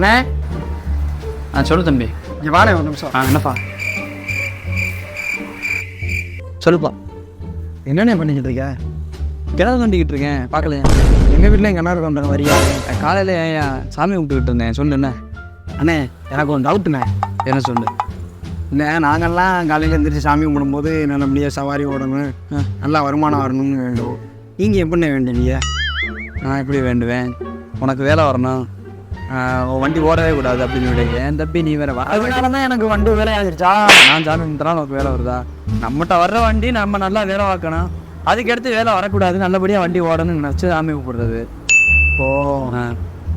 அண்ணே. ஆ சொல்லு தம்பி. இங்கே வாடே ஒரு நிமிஷம். ஆ என்னப்பா? சொல்லுப்பா. என்னண்ணே பண்ணிக்கிட்டு இருக்க கிணறு தண்டிக்கிட்டு இருக்கேன் பார்க்கலையா? எங்கள் வீட்டில் எங்கள் அண்ணா கொண்டாங்க வரியா காலையில் ஏன் சாமி கும்பிட்டுக்கிட்டு இருந்தேன் சொல்லு என்ன? அண்ணே எனக்கு ஒரு டவுட்டுண்ணே என்ன சொல்லு? இல்லை நாங்கள்லாம் காலையில் எழுந்திரிச்சு சாமி கும்பிடும்போது நல்லபடியாக சவாரி ஓடணும் நல்லா வருமானம் வரணும்னு வேண்டும் நீங்கள் எப்படிண்ணே வேண்டிய நான் எப்படி வேண்டுவேன்? உனக்கு வேலை வரணும். வண்டி ஓடவே கூடாது அப்படின்னு விட ஏன் தம்பி நீ வேற வா அதனால தான் எனக்கு வண்டு வேலை ஆகிருச்சா நான் சாமி கும்பிட்டா உனக்கு வேலை வருதா? நம்மகிட்ட வர்ற வண்டி நம்ம நல்லா வேலை பார்க்கணும். அதுக்கடுத்து வேலை வரக்கூடாது. நல்லபடியாக வண்டி ஓடணும்னு நினச்சி சாமி கூப்பிடுறது. ஓ.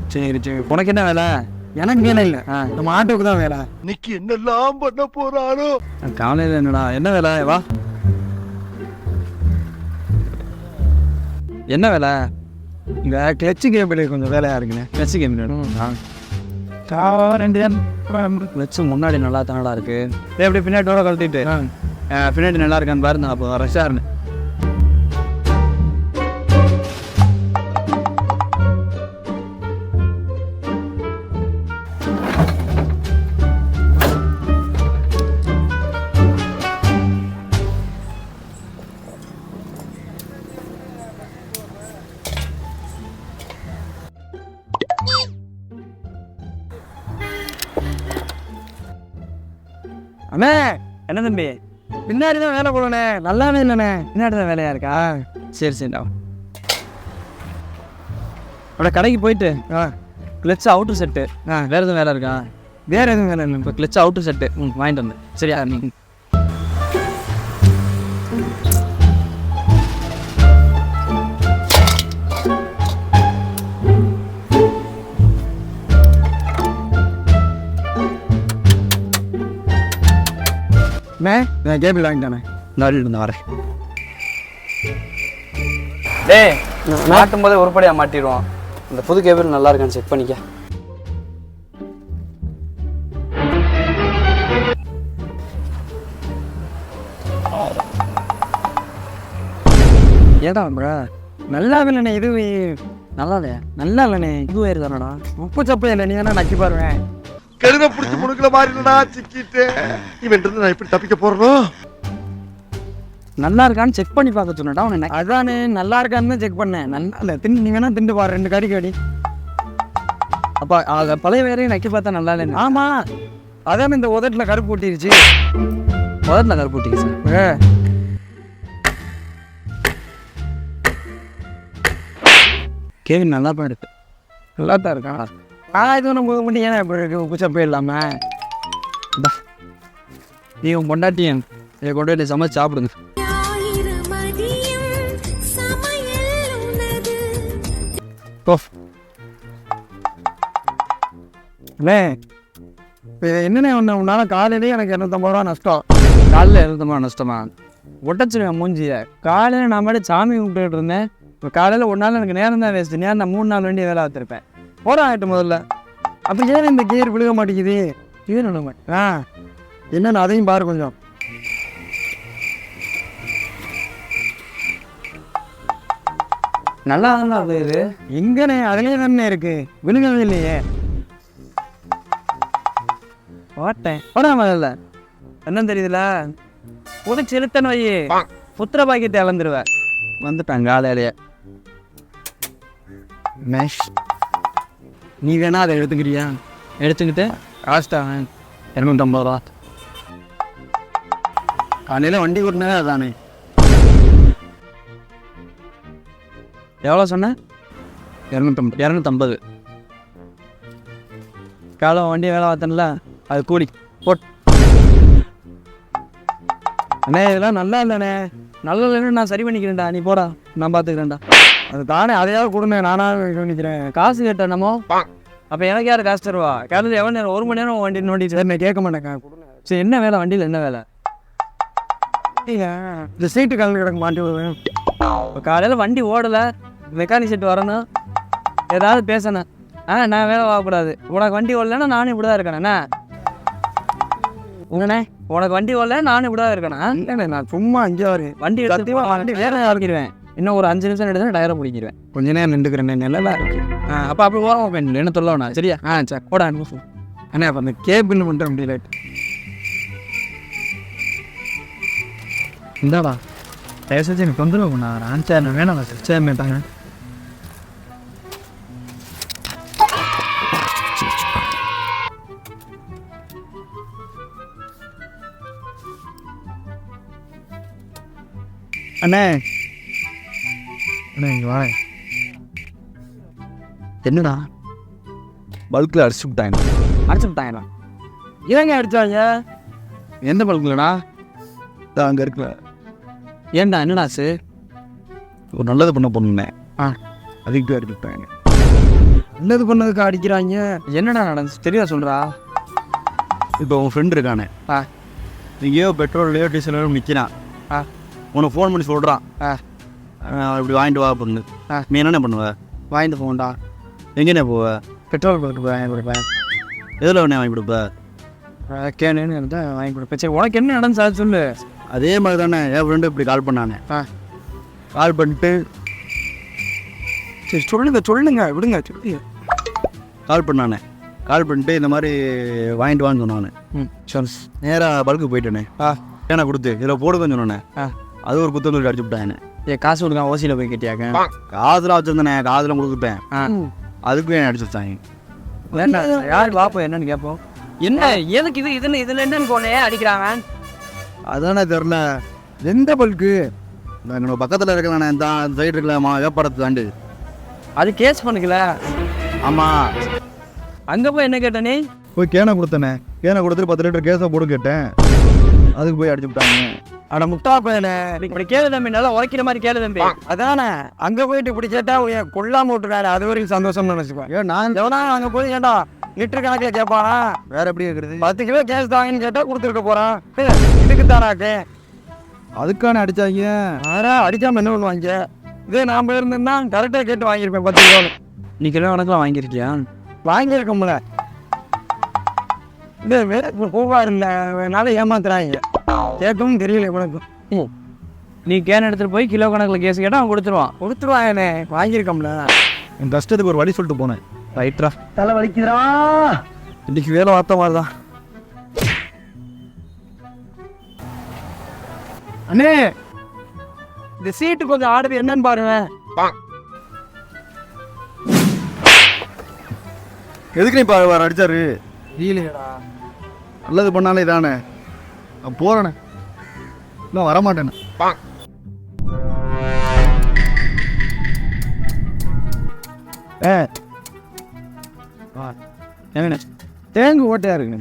சரி சரி. உனக்கு என்ன வேலை? எனக்கு வேலை இல்லை. ஆ. நம்ம ஆட்டோக்கு தான் வேலை. இன்னைக்கு என்னெல்லாம் பண்ண போறானோ? காலையில் என்னடா என்ன வேலை? வா. என்ன வேலை? இந்த கிளச்சு கேபிள் கொஞ்சம் வேலையாக இருக்குண்ணே. வச்சு கேம் ரெண்டு வச்சு முன்னாடி நல்லா தானடா இருக்கு. டேய் அப்படியே பின்னாடி டோரை கழட்டிட்டு. பின்னாடி நல்லா இருக்கான்னு பாரு நான் அப்போ ரஷ்ஷாக இருந்தேன் அண்ணே என்ன தம்பி? பின்னாடி தான் வேலை போடணே நல்லாவே இல்லைண்ணே. பின்னாடி தான் வேலையா இருக்கா? சரி சரிடா அப்படியே கடைக்கு போயிட்டு ஆ கிளச்சு அவுட்ரு செட்டு. ஆ வேற எதுவும் வேலை இருக்கா? வேற எதுவும் வேலை இல்லை இப்போ கிளச்சு அவுட்ரு செட்டு. ம் வாங்கிட்டு வந்து. சரியா அண்ணே நான் கேபிள் வாங்கிட்டானே நாளில் இருந்து வரேன் டேய் மாட்டும் போதே உருப்படியாக மாட்டிடுவோம் இந்த புது கேபிள் நல்லா இருக்கான்னு செக் பண்ணிக்க. ஏடா ப்ரா நல்லா இல்லைண்ணே இது நல்லா இல்லையா? நல்லா இல்லைண்ணே இது வயிறு தானடா. உப்பு சப்பு இல்லை நீ வேணா நக்கி பாருவேன். கருதை பிடிச்சி முடுக்கல மாறினா சிக்கிட்டு இவன் இருந்து நான் எப்படி தப்பிக்க போறனோ? நல்லா இருக்கான்னு செக் பண்ணி பார்க்க சொன்னடா உன்னை அதானே நல்லா இருக்கான்னு செக் பண்ணேன். நல்லா இல்லை தின்னு நீ வேணா திண்டு பாரு ரெண்டு கறி கடி. அப்பா ஆக பழைய வேறையும் நக்கி பார்த்தா நல்லா இல்லைன்னு ஆமா. அதானே இந்த உதட்டில் கருப்பு ஊட்டிருச்சு. முதல்ல கருப்பூட்டிங்க சார். ஏ கேவின் நல்லா தான் இருக்கு. நல்லா தான் இருக்கான். நான் இது ஒன்று மட்டும் ஏன் இப்படி இருக்கு? உப்பு சப்பே நீ உன் பொண்டாட்டியன். இதை கொண்டு போய் சமைச்சு சாப்பிடுங்க. ஞாயிறு மதியம் அண்ணே இப்போ என்னண்ணே ஒன்று உன்னால காலையிலேயே எனக்கு இரநூத்தம்பது ரூபா நஷ்டம். காலையில் இருந்தமா நஷ்டமா? ஒட்டச்சிருவேன் மூஞ்சிய. காலையில் நான் மட்டும் சாமி கும்பிட்டுட்டு இருந்தேன். இப்போ காலையில் ஒரு நாள் எனக்கு நேரம் தான் வேஸ்ட்டு நேரம் நான் மூணு நாள் வேண்டிய வேலை பார்த்துருப்பேன். போட ஆகிட்டு முதல்ல அப்போ ஏன் இந்த கியர் விழுக மாட்டேங்குது விட மாட்டேன் ஆ என்னன்னு அதையும் பாரு கொஞ்சம் நல்லா தான் அது இது எங்கண்ணே அதுலேயே தானே இருக்கு விழுகவே இல்லையே போட்டேன் போடாம இல்லை என்ன தெரியுதுல உதச்சி இழுத்தன வை புத்திர பாக்கியத்தை இழந்துருவேன் வந்துட்டாங்க காலையிலேயே மேஷ் நீ வேணா அதை எடுத்துக்கிறியா? எடுத்துக்கிட்டு? காஸ்டா இரநூத்தம்பது ரூபா. காலையில் வண்டி ஓட்டினதே அதானே. எவ்வளோ சொன்னேன் இரநூத்தம்பது. இரநூத்தம்பது. காலம் வண்டி வேலை பார்த்தேன்ல அது கூலி. போட். அண்ணே இதெல்லாம் நல்லா இல்லைண்ணே. நல்ல இல்லைன்னு நான் சரி பண்ணிக்கிறேன்டா. நீ போடா. நான் பார்த்துக்கிறேன்டா அது தானே அதையாவது கொடுங்க நானாக கவனிக்கிறேன் காசு கேட்ட என்னமோ? அப்போ எனக்கு யார் காசு தருவா? காலையில் எவ்வளோ நேரம்? ஒரு மணி நேரம் வண்டி நோண்டிட்டு சரி நான் கேட்க மாட்டேங்க சரி என்ன வேலை? வண்டியில் என்ன வேலை? இந்த சீட்டு கலந்து கிடக்கு மாட்டி விடுவேன் இப்போ காலையில் வண்டி ஓடலை. மெக்கானிக் செட் வரணும். ஏதாவது பேசணும். ஆ நான் வேலை வாங்கக்கூடாது உனக்கு வண்டி ஓடலைன்னா நானும் இப்படி தான் இருக்கேண்ணே உங்கண்ணே உனக்கு வண்டி ஓடல நானும் இப்படி தான் இருக்கேண்ணா இல்லைண்ணே நான் சும்மா வரேன். வண்டி வண்டி வேற இறக்கிடுவேன் இன்னும் ஒரு அஞ்சு நிமிஷம் எடுத்து டயரை பிடிக்கிறேன் கொஞ்ச நேரம் நின்றுக்கிறேன் நிழலாக இருக்கு. ஆ அப்போ அப்படி ஓரமாக போய் என்ன சொல்ல சரியா? ஆ சார். கூட அனுப்பு அண்ணா அப்போ அந்த கேபிள் பண்ணுற முடியல. இந்தாடா தயவு செஞ்சு எனக்கு தொந்தரவு பண்ணா ஆன்சர் வேணாம். சரி மேட்டாங்க அண்ணே அண்ணே இங்கே வாங்க என்னடா? பல்கில் அடிச்சு விட்டாங்க. அடிச்சு விட்டாங்களா? இவங்க அடிச்சாங்க எந்த பல்குலடா? அங்கே இருக்குல்ல. ஏன்டா என்னடா சு ஒரு நல்லது பண்ண பொண்ணுனேன் ஆ. அதுக்கு போய் அடிச்சுட்டாங்க நல்லது பண்ணதுக்கு அடிக்கிறாங்க. என்னடா நடந்துச்சு? தெரியா சொல்றா? இப்போ உன் ஃப்ரெண்ட் இருக்கானே. ஆ. எங்கேயோ பெட்ரோல்லையோ டீசலோ நிற்கிறான் ஆ. உனக்கு ஃபோன் பண்ணி சொல்கிறான் ஆ. இப்படி வாங்கிட்டு வா பொண்ணு ஆ. நீ என்னென்ன பண்ணுவ வாங்கிட்டு போகண்டா எங்கேண்ணே போவ பெட்ரோல் போட்டு வாங்கி கொடுப்பேன் எதில் உடனே வாங்கி கொடுப்ப கேனேன்னு இருந்தால் வாங்கி கொடுப்பேன் சரி உனக்கு என்ன நடந்துச்சு அது சொல்லு அதே மாதிரி தானே என் ஃப்ரெண்டு இப்படி கால் பண்ணானே. கால் பண்ணிட்டு சரி சொல்லுங்க சொல்லுங்க விடுங்க சொல்லுங்க கால் பண்ணானே கால் பண்ணிட்டு இந்த மாதிரி வாங்கிட்டு வான்னு சொன்னானே ம் சொல் நேராக பல்க்கு போயிட்டேனே ஆ ஏன்னா கொடுத்து இதில் போடுங்கன்னு சொன்னேன்னே ஆ அது ஒரு குத்தம் சொல்லி அடிச்சு விட்டானே ஏ காசு கொடுங்க ஓசியில் போய் கேட்டியாக்க. காதுலாம் வச்சுருந்தேனே காதுலாம் கொடுத்துட்டேன். அதுக்கும் ஏன் அடிச்சு வச்சாங்க? வேண்டாம். யார் பார்ப்போம் என்னன்னு கேட்போம் என்ன எதுக்கு இது இதுன்னு இதில் என்னன்னு போனே அடிக்கிறாங்க. அதானே தெரில. எந்த பல்க்கு? என்னோட பக்கத்தில் இருக்கலானே இந்த சைடு இருக்கலாமா வேப்படத்து தாண்டு. அது கேஸ் பண்ணுக்கல. ஆமாம் அங்கே போய் என்ன கேட்ட நீ? போய் கேனை கொடுத்தனே. கேனை கொடுத்துட்டு பத்து லிட்டர் கேஸை போடு கேட்டேன். அதுக்கு போய் அடிச்சு விட்டாங்க. அட முட்டா பையனே இப்படி கேளு தம்பி நல்லா உரைக்கிற மாதிரி கேளு தம்பி. அதானே அங்கே போயிட்டு இப்படி கேட்டா உன் கொல்லாம விட்டுறாரு. அது வரைக்கும் சந்தோஷம்னு நினச்சிப்பேன் ஏன் நான் எவனா அங்கே போய் கேட்டா லிட்டர் கணக்கில் கேட்பானா? வேற எப்படி கேட்குறது பத்து கிலோ கேஸ் தாங்கன்னு கேட்டால் கொடுத்துருக்க போகிறான் இதுக்கு தானாக்கு அதுக்கான அடிச்சாங்க. ஆடா அடிக்காம என்ன பண்ணுவாங்க? இதே நான் போயிருந்தேன்னா கரெக்டாக கேட்டு வாங்கியிருப்பேன் பத்து கிலோ நீ கிலோ கணக்கில் வாங்கியிருக்கியா? வாங்கியிருக்கோம்ல. இது வேற பூவார் இல்லைனால ஏமாத்துறாங்க. கேட்கவும் தெரியல உனக்கு நீ கேன் எடுத்துகிட்டு போய் கிலோ கணக்கில் கேஸ் கேட்டால் அவன் கொடுத்துருவான். கொடுத்துருவாங்கண்ணே வாங்கியிருக்கோம்ல. என் கஷ்டத்துக்கு ஒரு வழி சொல்லிட்டு போனேன். ரைட்ரா தலை வலிக்குதுடா. இன்னைக்கு வேலை வார்த்த மாதிரி தான் அண்ணே இந்த சீட்டு கொஞ்சம் ஆடுது. என்னன்னு பாருங்க. எதுக்கு நீ வர அடிச்சாரு? இல்லையடா. நல்லது பண்ணாலே இதானே. நான் போகிறேனே இல்லை வரமாட்டேனே ஏ. என்னண்ணே? தேங்கு ஓட்டையா இருக்குண்ணே?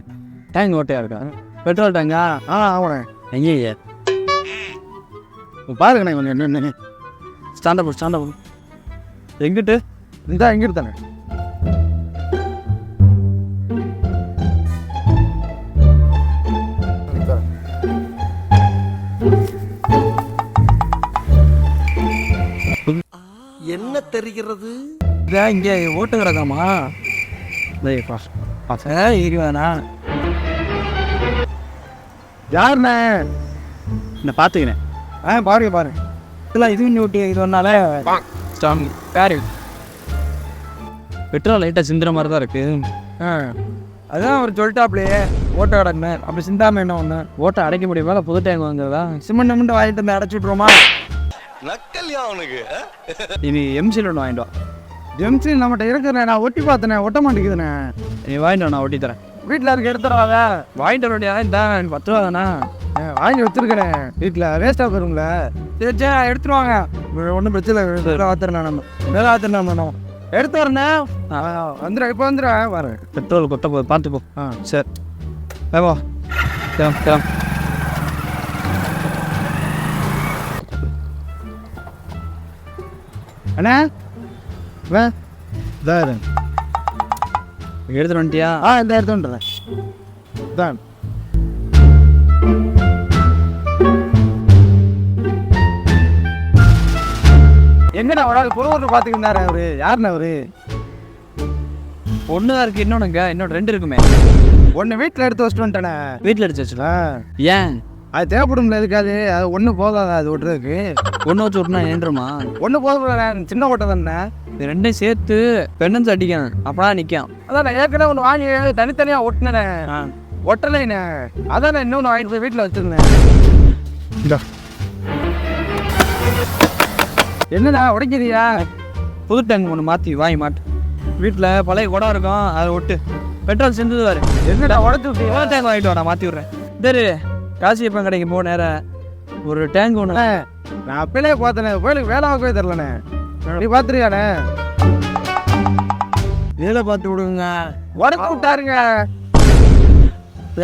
டேங்க் ஓட்டையா இருக்கா? பெட்ரோல் டேங்கா? ஆ ஆமாண்ணே. எங்கேயே பாருங்கண்ணே கொஞ்சம் என்னென்ன. ஸ்டாண்டப் ஸ்டாண்டப் எங்கிட்டு? இந்தா எங்கே எடுத்தானே தெரிகிறது? இதான் இங்கே ஓட்டு கிடக்காமா இருவானா யாருண்ணே? நான் பார்த்துக்கிறேன் ஆ பாருங்க பாருங்க இதெல்லாம் இது பண்ணி ஓட்டி இது ஒன்னால ஸ்டாங் பேரு பெட்ரோல் லைட்டாக சிந்துற மாதிரி தான் இருக்கு. ஆ அதான் அவர் சொல்லிட்டாப்லையே ஓட்ட கிடக்குனே அப்படி சிந்தாம என்ன ஒன்று ஓட்டை அடைக்க முடியுமா? புது டேங்க் வாங்குறதா? சிமெண்ட் மிமெண்ட் வாங்கிட்டு வந்து அடைச்சி விட்ருவோமா நக்கல்யா அவனுக்கு இனி எம்சியில் ஒன்று வாங்கிட்டு வா. ஜெம்ஸி நம்மகிட்ட இருக்கிறேன் நான் ஒட்டி பார்த்தனே ஒட்ட மாட்டேங்குதுண்ணே. நீ வாங்கிட்டு நான் ஒட்டி தரேன். வீட்டில் இருக்க எடுத்துறாங்க வாங்கிட்டு வர வேண்டியதா இந்த பத்து ரூபா தானா. வாங்கி வச்சிருக்கிறேன் வீட்டில் வேஸ்ட்டாக போயிருங்கள சரி சரி எடுத்துருவாங்க ஒன்றும் பிரச்சனை இல்லை ஆத்திரம் நம்ம வேலை ஆத்திரம் நம்ம எடுத்து வரண்ணே. வந்துடுறேன் இப்போ வந்துடுறேன் வரேன். பெட்ரோல் கொட்ட போ. ஆ. சரி. வா கிளம் கிளம் அண்ணா வே. இதான் எடுத்துட்டு வந்துட்டியா? ஆ இந்த எடுத்து வந்துடுறேன். இதான் எங்கண்ணா ஒரு ஆள் புறவூர் பார்த்துக்கிட்டாரு அவரு? யாருண்ணா அவரு? ஒன்று தான் இருக்குது இன்னொன்னுங்க இன்னொன்று ரெண்டு இருக்குமே. ஒன்று வீட்டில் எடுத்து வச்சுட்டு வந்துட்டேனே வீட்டில் வச்சுல ஆ. ஏன்? அது தேவைப்படும்ல எதுக்காது அது ஒன்றும் போதாதா அது விட்றதுக்கு. ஒன்று வச்சு விட்டுனா ஏன்றுமா ஒன்று போதும் சின்ன ஓட்டை தானே? இது ரெண்டையும் சேர்த்து பெண்ணன்ஸ் அடிக்கணும் அப்பதான் நிற்கும் அதான் நான் ஏற்கனவே ஒன்று வாங்கி தனித்தனியாக ஒட்டினேனே ஒட்டலைண்ணே அதான் நான் இன்னொன்று வாங்கிட்டு போய் வீட்டில் வச்சிருந்தேன். என்னடா உடைக்கிறியா? புது டேங்க் ஒன்று மாற்றி வாங்கி மாட்டு. வீட்டில் பழைய குடம் இருக்கும் அதை விட்டு பெட்ரோல் செஞ்சது வாரு என்னடா உடச்சு புது விட்டியா டேங்க் வாங்கிட்டு வா நான் மாற்றி விட்றேன். சரி காசி எப்போ கடைக்கு போ நேரம் ஒரு டேங்க் ஒன்று நான் அப்பளே பார்த்தேனே கோயிலுக்கு வேலை ஆகவே தெரிலண்ணே நீ பார்த்துருக்கானே வேலை பார்த்து விடுங்க. உடச்சு விட்டாருங்க.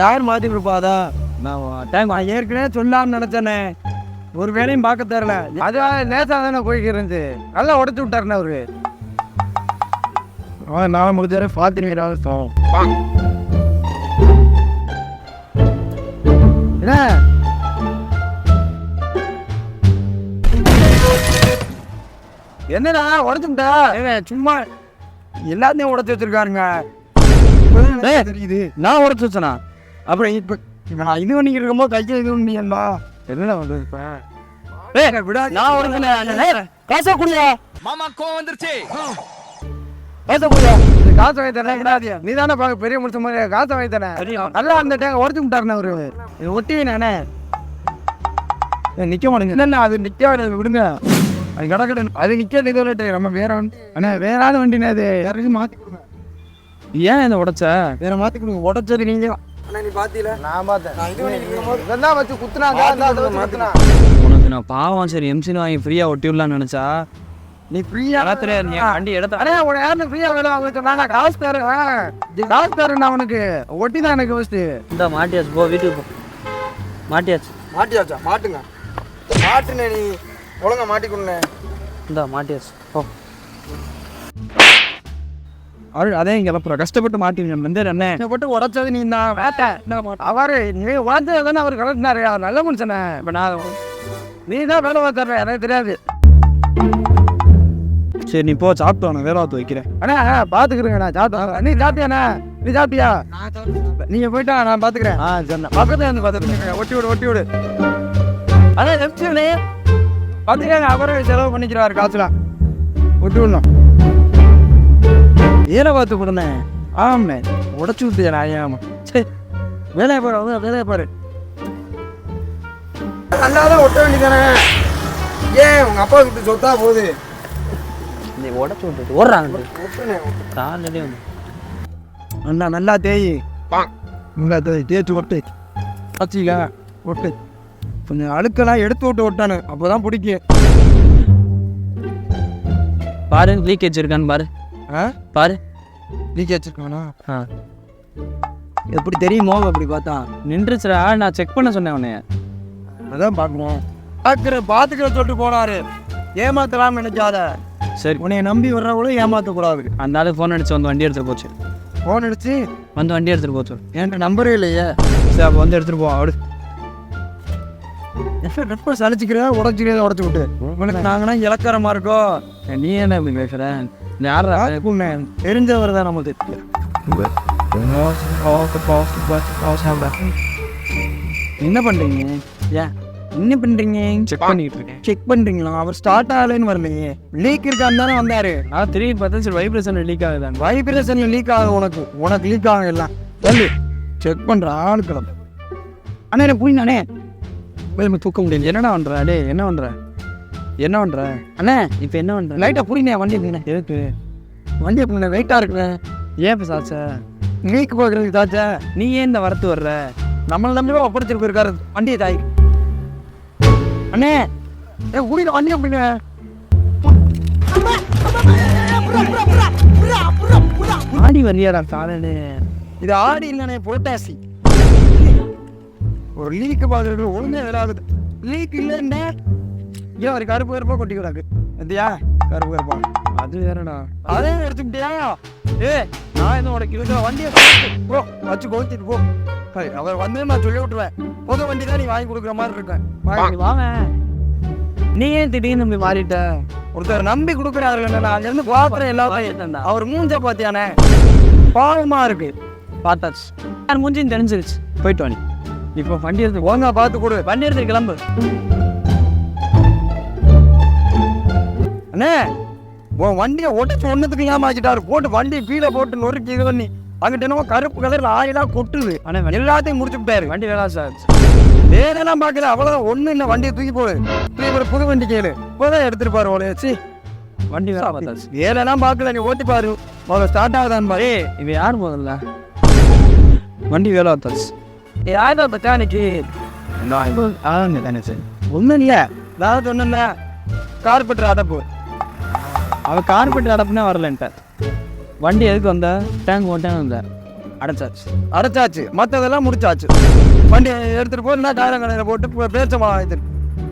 யார் மாற்றி கொடுப்பாதா? நான் டேங்க் நான் ஏற்கனவே சொல்லாம நினைச்சேனே. ஒரு வேலையும் பார்க்க தரல அது லேசாக தானே இருந்துச்சு. நல்லா உடச்சு விட்டாருண்ணே அவரு. நான் முடிஞ்சாரு பார்த்துருக்கேன் என்ன? என்னடா உடச்சுட்டா? சும்மா எல்லாத்தையும் உடச்சு வச்சிருக்காருங்க. தெரியுது. நான் உடச்சு வச்சனா? அப்புறம் இப்ப இப்ப நான் இது பண்ணிக்கிட்டு இருக்கும்போது கையில் இது பண்ணியல்ல என்னடா பண்றது இப்ப? ஏய் விடாது நான் உடச்சு காசா குடியா காசை கொடுயா இந்த காசை வாங்கி தரேன் விடாதியா நீ தானே பார்க்க பெரிய முடிச்ச மாதிரி காசை வாங்கி தரேன். நல்லா அந்த டேங்க உடச்சு விட்டாருண்ணே அவரு. இது ஒட்டி நானே. நிக்க மாட்டேங்க இல்லைண்ணா அது வேண்டியது? விடுங்க. அது கிடக்கட அது நிக்க இது நம்ம வேற வண்டி அண்ணா வேற ஆள் வண்டிண்ணே அது யாரையும் மாத்தி கொடுங்க. ஏன் இந்த உடைச்ச? வேற மாத்தி கொடுங்க. உடச்சது நீங்க அண்ணா நீ பாத்தீல? நான் பார்த்தேன். நான் இது வச்சு குத்துனாங்க உனக்கு நான் பாவம் சரி எம்சின்னு வாங்கி ஃப்ரீயாக ஒட்டி விடலான்னு நினச்சா? நீ ஃப்ரீயா தெரியாது நீ வண்டி எடுத்த அண்ணே உன யாருன்னு ஃப்ரீயா வேலை வாங்க சொன்னா நான் காசு தரேன். காசு தரேன் நான் உனக்கு. ஒட்டி தான் எனக்கு ஃபஸ்ட்டு இந்த மாட்டியாச்சு. போ வீட்டுக்கு போ. மாட்டியாச்சு. மாட்டியாச்சா? மாட்டுங்க. மாட்டுனே நீ. ஒழுங்கா மாட்டிக்கொடுனே இந்த மாட்டியாச்சு. போ. அவரு அதே கிளப்புற. கஷ்டப்பட்டு மாட்டிங்க வந்து அண்ணே. போட்டு உடச்சது நீ தான் வேட்டை அவரு நீ உடச்சது தானே அவர் கலட்டினாரு. அவர் நல்ல மனுஷனே? இப்போ நான் நீ தான் வேலை பார்த்துற எனக்கு தெரியாது. சரி நீ போ சாப்பிட்டு வாங்க வேற வாத்து வைக்கிறேன். அண்ணா பார்த்துக்கிறேங்க நான் சாப்பிட்டேன் நீ சாப்பிட்டியாண்ணா நீ சாப்பிட்டியா? நீங்க போயிட்டா நான் பார்த்துக்கிறேன் ஆ சரி பக்கத்துல இருந்து பார்த்துக்கிறேன் ஒட்டி விடு ஒட்டி விடு. அதான் எம்சிவனே பார்த்துக்கங்க அவரே செலவு பண்ணிக்கிறாரு காசுலாம் ஒட்டி விடணும் ஏற பார்த்து கொடுண்ணே ஆமாண்ணே உடச்சு விட்டியா நான் ஆமா சரி வேலையை பாரு அவங்க வேலையை பாரு நல்லா தான் ஒட்ட வேண்டியதானே? ஏன் உங்க அப்பா கிட்ட சொத்தா போகுது? நீ உடச்சு விட்டுட்டு ஓடுறாங்க. காலையிலே வந்து. நல்லா நல்லா தேய். நல்லா தேய். தேய்ச்சி ஒட்டு. ஆச்சுல ஒட்டு. கொஞ்சம் அழுக்கெல்லாம் எடுத்து விட்டு ஒட்டானு அப்போதான் பிடிக்கும். பாரு லீக்கேஜ் இருக்கான்னு பாரு. ஆ? பாரு. லீக் வச்சிருக்கானா ஆ. எப்படி தெரியுமோ அப்படி பார்த்தா. நின்றுச்சுடா நான் செக் பண்ண சொன்னேன் உன்னைய. அதான் பார்க்கணும். பார்க்குற பார்த்துக்கிற சொல்லிட்டு போனாரு. ஏமாத்தலாம் நினைக்காத. சரி. உன்னைய நம்பி வர்றவங்களும் ஏமாற்றக்கூடாது அந்த ஆளு ஃபோன் அடிச்சு வந்து வண்டி எடுத்துட்டு போச்சு. ஃபோன் அடிச்சு? வந்து வண்டி எடுத்துட்டு போச்சு என்கிட்ட நம்பரே இல்லையே. சரி அப்போ வந்து எடுத்துட்டு போ அவடு. எப்போ சலிச்சுக்கிறா? உடச்சிக்கிறத உடச்சு விட்டு. உனக்கு நாங்கன்னா இலக்காரமா இருக்கோம். நீ என்ன இப்படி பேசுற? யாரா தெரிஞ்சவர் தான் நமக்கு என்ன பண்றீங்க? ஏன் என்ன பண்றீங்க? செக் பண்ணிட்டு இருக்கேன் செக் பண்றீங்களா? அவர் ஸ்டார்ட் ஆகலைன்னு வரலையே. லீக் இருக்கான்னு தானே வந்தாரு. நான் திரும்பி பார்த்தா சரி லீக் ஆகுதான் வைப்ரேஷன்ல லீக் ஆகும் உனக்கு. உனக்கு லீக் ஆகும் எல்லாம். சொல்லு. செக் பண்ற ஆளுக்களம். அண்ணா எனக்கு புரியுதானே? போய் தூக்க முடியல. என்னடா பண்ற? டேய் என்ன பண்ற? என்ன பண்ற? அண்ணே இப்போ என்ன பண்ற? லைட்டா புரியுனே வண்டி எப்படிண்ணே எதுக்கு? வண்டி எப்படிண்ணே வெயிட்டா இருக்குண்ணே. ஏன் இப்போ சாச்சா? லீக் பார்க்கறதுக்கு தாச்சா நீ ஏன் இந்த வரத்து வர்ற? நம்மள நம்பி ஒப்படைச்சிட்டு போயிருக்காரு. வண்டியை தாய். அண்ணே ஏ குடியில் வண்டி எப்படிண்ணே ஆடி வரியாடா காலனு இது ஆடி இல்லைண்ணே புரட்டாசி. ஒரு லீக்கு பார்த்துட்டு ஒழுங்கே விடாது லீக் இல்லைன்னே ஏன் ஒரு கருப்பு கருப்பா கொட்டி கிடக்கு? இந்தியா கருப்பு கருப்பா. அது வேறடா. அதே எடுத்துக்கிட்டியா? ஏ நான் என்ன உனக்கு இருக்கிற வண்டியை போ வச்சு கோச்சிட்டு போ. அவர் வந்து நான் சொல்லி விட்டுருவேன். புது வண்டி தான் நீ வாங்கி கொடுக்குற மாதிரி இருக்கேன். வாங்கி வாங்க. நீ ஏன் திடீர்னு இப்படி மாறிட்ட? ஒருத்தர் நம்பி கொடுக்குறாரு நான் அங்கிருந்து பார்க்குறேன் எல்லாத்தையும். அவர் மூஞ்ச பார்த்தியானே? பாவமா இருக்கு. பார்த்தாச்சு. மூஞ்சின்னு தெரிஞ்சிருச்சு. போயிட்டு வாணி இப்போ வண்டி எடுத்து ஒழுங்கா பார்த்து கொடு. வண்டி எடுத்து கிளம்பு. அண்ணே உன் வண்டியை உடச்சு ஒன்றுத்துக்கு ஏமாச்சிட்டாரு போட்டு வண்டி கீழே போட்டு நொறுக்கி இது பண்ணி. அங்கிட்ட என்னமோ கருப்பு கலர்ல ஆயிலா கொட்டுது. வண்டி எல்லாத்தையும் முடிச்சு விட்டாரு. வண்டி வேணாம் சார். வேறெல்லாம் பார்க்கல. அவ்வளோதான் ஒன்றும் இல்லை. வண்டியை தூக்கி போடு. தூக்கி புது வண்டி கேளு. இப்போதான் எடுத்துட்டு பாரு உடைய சி. வண்டி வேணாம் பார்த்தாச்சு. வேலைலாம் பார்க்கல. நீ ஓட்டி பாரு. முதல்ல ஸ்டார்ட் ஆகுதான் பாரு. இவன் யார் முதல்ல? வண்டி வேலை பார்த்தாச்சு. மெக்கானிக்கு ஆங்க தானே சார் ஒன்றும் இல்லை நான் சொன்னேன்ல கார்பெட்டர் அடப்பு அவன் கார்பெட் அடப்புனே வரலன்ட்டார் வண்டி எதுக்கு வந்தா? டேங்க் ஓட்டாங்க வந்தா. அடைச்சாச்சு. அடைச்சாச்சு. மற்றதெல்லாம் முடிச்சாச்சு. வண்டி எடுத்துட்டு போய் என்ன டயரம் கடையில் போட்டு பே- பேச்ச வாங்கிட்டு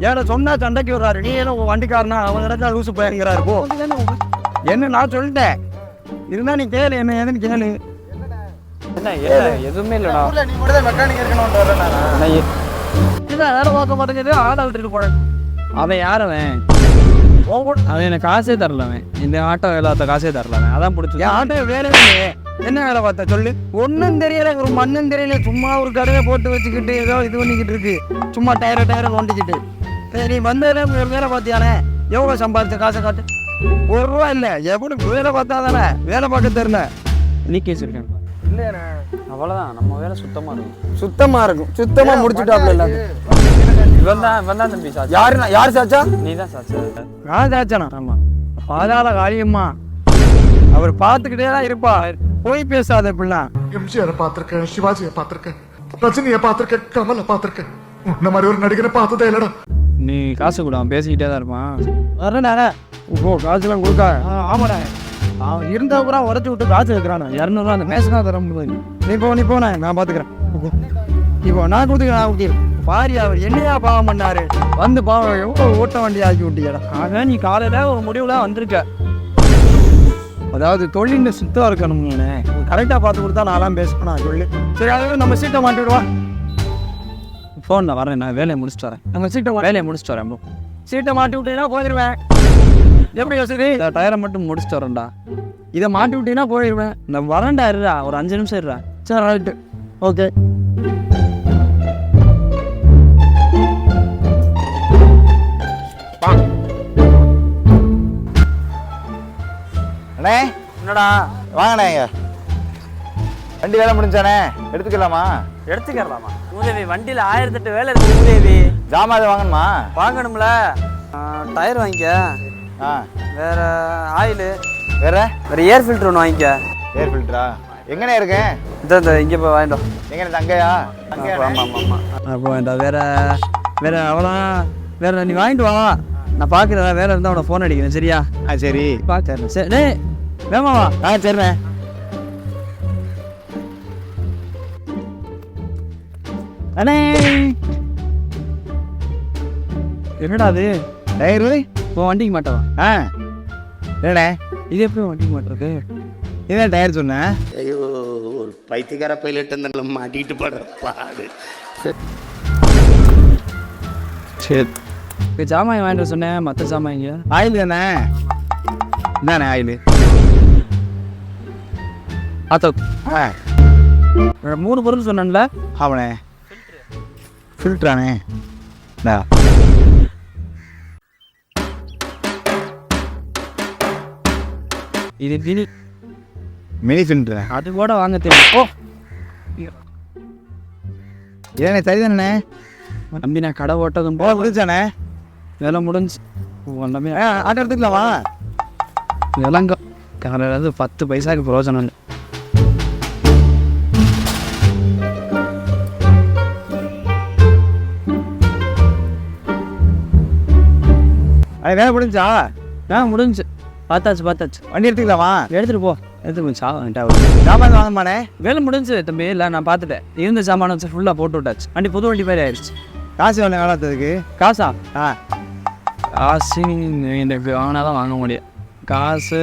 ஏன்னா சொன்னா சண்டைக்கு வர்றாரு. நீ ஏன்னா உன் வண்டிக்காரனா? அவன் கிடச்சா லூசு போயிருக்கிறாரு போ. என்ன நான் சொல்லிட்டேன். இருந்தா நீ கேளு என்ன ஏதுன்னு கேளு. என்ன என்ன? எதுவுமே இல்லைடா. நீ மட்டும் தான் மெக்கானிக் இருக்கணும்னு வரேன் நான் எ- வேலை பார்க்க மாட்டேங்குது ஆள் போறேன். அவன் யார் அவன்? அவன் எனக்கு காசே தரல அவன். இந்த ஆட்டோ இல்லாத காசே தரல அவன். அதான் பிடிச்சி என் ஆட்டோ வேலை என்ன வேலை பார்த்த சொல்லு? ஒன்றும் தெரியல ஒரு மண்ணும் தெரியல. சும்மா ஒரு கடையை போட்டு வச்சுக்கிட்டு ஏதோ இது பண்ணிக்கிட்டு இருக்கு. சும்மா டயரை டயரை நோண்டிக்கிட்டு சரி நீ வந்ததுல ஒரு வேலை பார்த்தியானே? எவ்வளோ சம்பாதிச்ச காசை காட்டு? ஒரு ரூபா இல்லை. எப்படி வேலை பார்த்தா தானே வேலை பார்க்க தெரியல நீ கேஸ் இருக்கேன் அவ்வளோதான் நம்ம வேலை சுத்தமாக இருக்கும் சுத்தமா இருக்கும் சுத்தமா முடிச்சுட்டாப்ல எல்லாத்தையும் இவன் தான் இவன் தான் தம்பி சாட்சி யாரு யார் சாச்சா? நீ தான் சாட்சி நான் சாச்சானா? ஆமாம் பாதாள காளியம்மா. அவர் பார்த்துக்கிட்டே தான் இருப்பா. போய் பேசாத இப்படிலாம் எம்ஜிஆரை பார்த்திருக்கேன் சிவாஜியை பார்த்திருக்கேன் ரஜினியை பார்த்திருக்கேன் கமலை பார்த்திருக்கேன். உன்ன மாதிரி ஒரு நடிகரை பார்த்ததே இல்லடா. நீ காசு கூட அவன் பேசிக்கிட்டே தான் இருப்பான். வரேண்ணே ஓ காசுலாம் கொடுக்கா. ஆமாண்ணே. அவன் இருந்தா கூட உடச்சி விட்டு காசு வைக்கிறானே இரநூறுவா அந்த பேசுனா தர முடியாது. நீ போ நீ போனே நான் பார்த்துக்கிறேன் இப்போ நான் கொடுத்துக்கிறேன் நான் கொடுத்து பாரி அவர் என்னையா பாவம் பண்ணாரு? வந்து பாவம் எவ்வளோ ஓட்ட வண்டி ஆக்கி விட்டியடா ஆக நீ காலையில் ஒரு முடிவில் வந்திருக்க. அதாவது தொழில் சுத்தம் இருக்கணும்னே கரெக்டாக பார்த்து கொடுத்தா நான்லாம் பேசுவேன் நான் சொல்லு. சரி அதாவது நம்ம சீட்டை மாட்டி விடுவா ஃபோனில் வரேன் நான் வேலையை முடிச்சுட்டு வரேன். நம்ம சீட்டை வேலையை முடிச்சுட்டு வரேன். சீட்டை மாட்டி விட்டீங்கன்னா போயிடுவேன். எப்படி யோசிது இந்த டயரை மட்டும் முடிச்சுட்டு வரேன்டா. இதை மாட்டி விட்டீங்கன்னா போயிடுவேன். நான் வரேன்டா இருடா. ஒரு அஞ்சு நிமிஷம் இருடா. சரி ரைட்டு ஓகே. அண்ணே என்னடா? வாங்கண்ணே இங்க. வண்டி வேலை முடிஞ்சானே எடுத்துக்கலாமா? எடுத்துக்கலாமா? மூதேவி வண்டியில் ஆயிரத்தெட்டு வேலை இருக்கு மூதேவி ஜாமான் எதுவும் வாங்கணுமா? வாங்கணும்ல. டயர் வாங்கிக்க. ஆ. வேற ஆயில். வேற? வேற ஏர் ஃபில்டர் ஒன்று வாங்கிக்க. ஏர் ஃபில்டரா எங்கண்ணே இருக்கேன் இந்த இந்த இங்கே போய் வாங்கிட்டோம் எங்கண்ணே தங்கையா? ஆமாம் ஆமாம் ஆமாம் அப்போ வேண்டாம் வேற வேற அவ்வளோ வேற நீ வாங்கிட்டு வா. நான் பார்க்குறேன் வேற இருந்தால் உனக்கு ஃபோன் அடிக்கிறேன் சரியா? ஆ சரி. பார்க்குறேன் சரி டேய் வேமா வா. ஆ சரிண்ணே அண்ணே! என்னடா அது? டயரு இப்போ வண்டிக்கு மாட்டவா? ஆ. என்னண்ணே இது எப்படி வண்டிக்கு மாட்டுறது? இதான் டயர் சொன்னேன் ஐயோ ஒரு பைத்தியக்கார பைலட் அந்த மாட்டிக்கிட்டு படுற பாடு. சரி இப்போ ஜாமான் வாங்கிட்டு வர சொன்னேன் மற்ற ஜாமான் இங்கே ஆயில் தானே இந்தாண்ணே ஆயில். ஆத்தோ. ஆ. மூணு பொருள் சொன்னேன்ல. ஆமாண்ணே ஃபில்ட்ரானே இந்தா. இது தினி மினி ஃபில்ட்ரு அது கூட வாங்க தெரியும். ஓ! ஏண்ணே சரிதானே? நம்பி நான் கடை ஓட்டதும் ஓ முடிஞ்சானே வேலை முடிஞ்சு. ஆ ஆட்டோ எடுத்துக்கலாமா விலங்க காலையில் பத்து பைசாக்கு பிரயோஜனம் இல்லை. அது வேலை முடிஞ்சா? ஆ முடிஞ்சு. பார்த்தாச்சு பார்த்தாச்சு. வண்டி எடுத்துக்கலாமா எடுத்துகிட்டு போ. எடுத்துட்டு போய் சாவ ஜாமான் வாங்கம்மாண்ணே வேலை முடிஞ்சு தம்பி. இல்லை நான் பார்த்துட்டேன். இருந்த சாமான வச்சு ஃபுல்லாக போட்டு விட்டாச்சு. வண்டி புது வண்டி மாதிரி ஆயிடுச்சு காசு வேணும் வேணாத்ததுக்கு காசா? ஆ. காசு எனக்கு வாங்கினா தான் வாங்க முடியும். காசு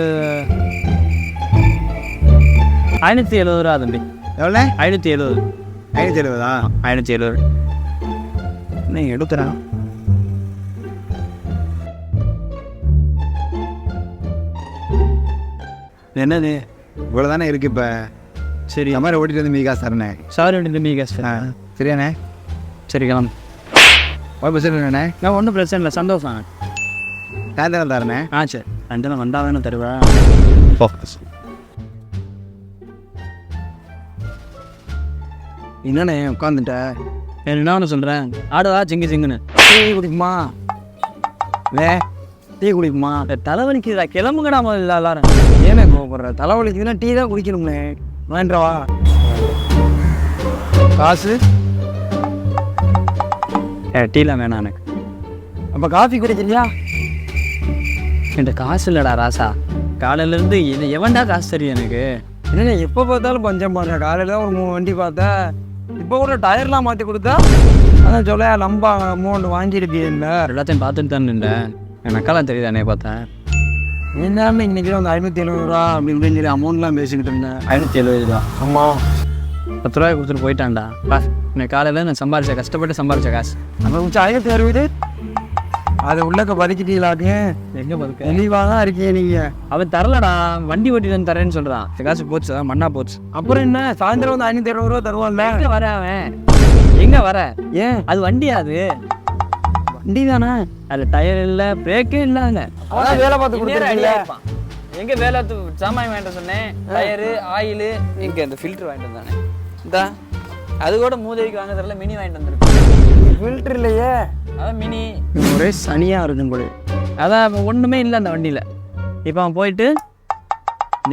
ஐநூற்றி எழுபது ரூபா தம்பி. எவ்வளோ ஐநூற்றி எழுபது. ஐநூற்றி எழுபதா? ஐநூற்றி எழுபது. நீ எடுத்துறேன் என்னது? இவ்வளோ தானே இருக்கு இப்போ? சரி. இந்த மாதிரி ஓட்டிட்டு வந்து மீ காசு தரேண்ணே சாரி வண்டி தம்பி கேஸ் ஆ சரியாண்ணே. சரி கிளம்பு. பஸ் இல்லைண்ணே நான் ஒன்றும் பிரச்சனை இல்லை சந்தோஷம் சாயந்தரம் தரேண்ணே. ஆ சரி. ரெண்டு வந்தால் தானே தருவேன் என்னண்ணே உட்காந்துட்ட என்ன ஒன்று சொல்கிறேன் ஆடுவா சிங்கு சிங்குன்னு. டீ குடிக்குமா? வே டீ குடிக்குமா? தலைவலிக்குதா கிளம்புங்கடா முதல்ல எல்லாரும். ஏனே கோவப்படுற? தலைவலிக்குதுன்னா டீ தான் குடிக்கணும்னே வேண்டவா காசு? ஏ டீலாம் வேணாம் எனக்கு. அப்போ காஃபி குடிக்கிறியா? என்கிட்ட காசு இல்லைடா ராசா. காலையிலேருந்து இது எவன்டா காசு தெரியும் எனக்கு? என்னண்ணே எப்போ பார்த்தாலும் பஞ்சம் பாருங்க. காலையில் ஒரு மூணு வண்டி பார்த்தா. இப்போ கூட டயர்லாம் மாற்றி கொடுத்தா. அதான் சொல்ல நம்ப அமௌண்ட் வாங்கியிருக்கீங்க எல்லாத்தையும் பார்த்துட்டு தான் நின்றேன். என் அக்காலாம் தெரியுதானே பார்த்தேன் என்னன்னு இன்னைக்கு வந்து ஐநூற்றி எழுபது ரூபா அப்படி இப்படின்னு சொல்லி அமௌண்ட்லாம் பேசிக்கிட்டு இருந்தேன். ஐநூற்றி எழுபது ரூபா ஆமாம் பத்து ரூபாய் கொடுத்துட்டு போயிட்டான்டா. காசு இன்னைக்கு காலையில் நான் சம்பாரிச்ச கஷ்டப்பட்டு சம்பாரிச்ச காசு. நம்ம மிச்சம் ஐநூற்றி அறுபது அதை உள்ளக்க பறிச்சிட்டீங்களாக்கு எங்கே பதுக்க? தெளிவாக தான் இருக்கீங்க நீங்கள் அவன் தரலடா. வண்டி ஓட்டி வந்து தரேன்னு சொல்கிறான் காசு போச்சு மண்ணா போச்சு. அப்புறம் என்ன? சாயந்தரம் வந்து ஐநூற்றி இருபது ரூபா தருவான்ல. எங்கே வர அவன்? எங்கே வர? ஏன்? அது வண்டியா அது? வண்டி தானே அது டயர் இல்லை பிரேக்கே இல்லை அதில் வேலை பார்த்து கொடுத்துருக்கீங்களே எங்க வேலை சாமான் வாங்கிட்டு சொன்னேன்? டயரு ஆயிலு எங்க இந்த ஃபில்டர் வாங்கிட்டு வந்தானே. இந்த அது கூட மூதேவிக்கு வாங்க தெரியல மினி வாங்கிட்டு வந்திருக்கேன். ஃபில்டர் இல்லையே. அதான் மினி. ஒரே சனியா இருக்கும் போல அதான் இப்போ ஒண்ணுமே இல்லை அந்த வண்டியில. இப்போ அவன் போயிட்டு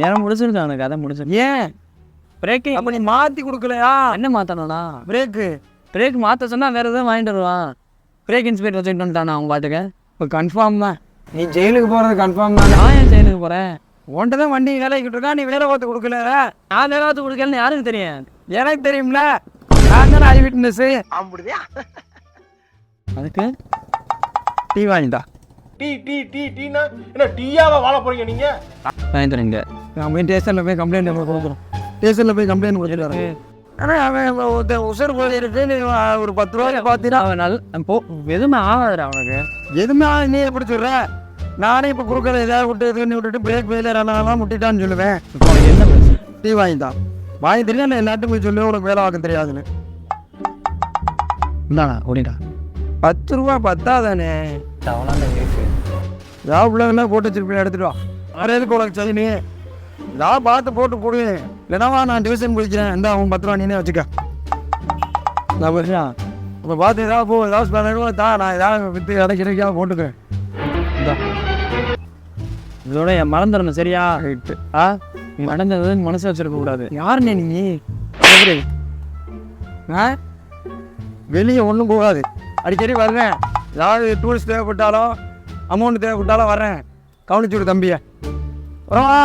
நேரம் முடிச்சிருக்கான் அவனுக்கு அதான் முடிச்சிருக்கு ஏன்? பிரேக்கு அப்போ நீ மாற்றி கொடுக்கலையா? என்ன மாற்றணும்னா பிரேக்கு பிரேக் மாற்ற சொன்னால் வேறு எதுவும் வாங்கிட்டு வருவான். பிரேக் இன்ஸ்பெக்டர் வச்சுட்டு வந்துட்டானா அவங்க பாட்டுக்கு? இப்போ கன்ஃபார்ம் தான். நீ ஜெயிலுக்கு போகிறது கன்ஃபார்ம் தான்? நான் ஏன் ஜெயிலுக்கு போகிறேன் உன்ட்ட தான் வண்டி வேலைக்கிட்டு இருக்கா? நீ வேலை பார்த்து கொடுக்கல. நான் வேலை பார்த்து கொடுக்கலன்னு யாருக்கு தெரியும்? எனக்கு தெரியும்ல. நான் தானே ஐ விட்னஸ் அதுக்கு டீ வாங்கிட்டா டீ டீ டீ டீனா? என்ன டீயாவா வாழ போறீங்க நீங்க? வாங்கி தரீங்க நான் போய் ஸ்டேஷனில் போய் கம்ப்ளைண்ட் நம்ம கொடுக்குறோம் ஸ்டேஷனில் போய் கம்ப்ளைண்ட் கொடுத்துட்டு வரேன். ஆனால் அவன் உசர் போயிருக்கு நீ ஒரு பத்து ரூபாய் பார்த்தீங்கன்னா அவன் நல்ல போ எதுவுமே ஆகாதுடா அவனுக்கு. எதுவுமே நீ எப்படி சொல்ற? நானே இப்போ கொடுக்குற ஏதாவது விட்டு இது பண்ணி விட்டுட்டு பிரேக் ஃபெயிலியர் ஆனால் முட்டிட்டான்னு சொல்லுவேன். இப்போ என்ன டீ வாங்கிட்டான் வாங்கி தெரியும் நான் எல்லாத்தையும் போய் சொல்லி உனக்கு வேலை பார்க்க தெரியாதுன்னு. இந்தாண்ணா ஓடிட்டா பத்து ரூபா பத்தாதானே ஏதாவது உள்ளவெல்லாம் போட்டு வச்சிருப்பேன் எடுத்துட்டு வா. வேறு எதுக்கு உனக்கு சரி ஏதாவது பார்த்து போட்டு போடு. இல்லைனாவா நான் டிவிஷன் குடிக்கிறேன் இந்த அவன் பத்து ரூபா நீனே வச்சுக்க. நான் புரியா இப்போ பார்த்து ஏதாவது போ ஏதாவது ரூபா தான் நான் ஏதாவது விற்று இடைக்கிறதுக்காக போட்டுக்கேன் இந்தா. இதோட என் மறந்துடணும் சரியா? ரைட்டு ஆ? நீ நடந்தது மனசு வச்சிருக்க கூடாது. யாருண்ணே நீ? ஆ? வெளியே ஒன்றும் போகாது. அடிக்கடி வர்றேன். ஏதாவது டூரிஸ்ட் தேவைப்பட்டாலும் அமௌண்ட் தேவைப்பட்டாலும் கவனிச்சு விடு தம்பியை. வரவா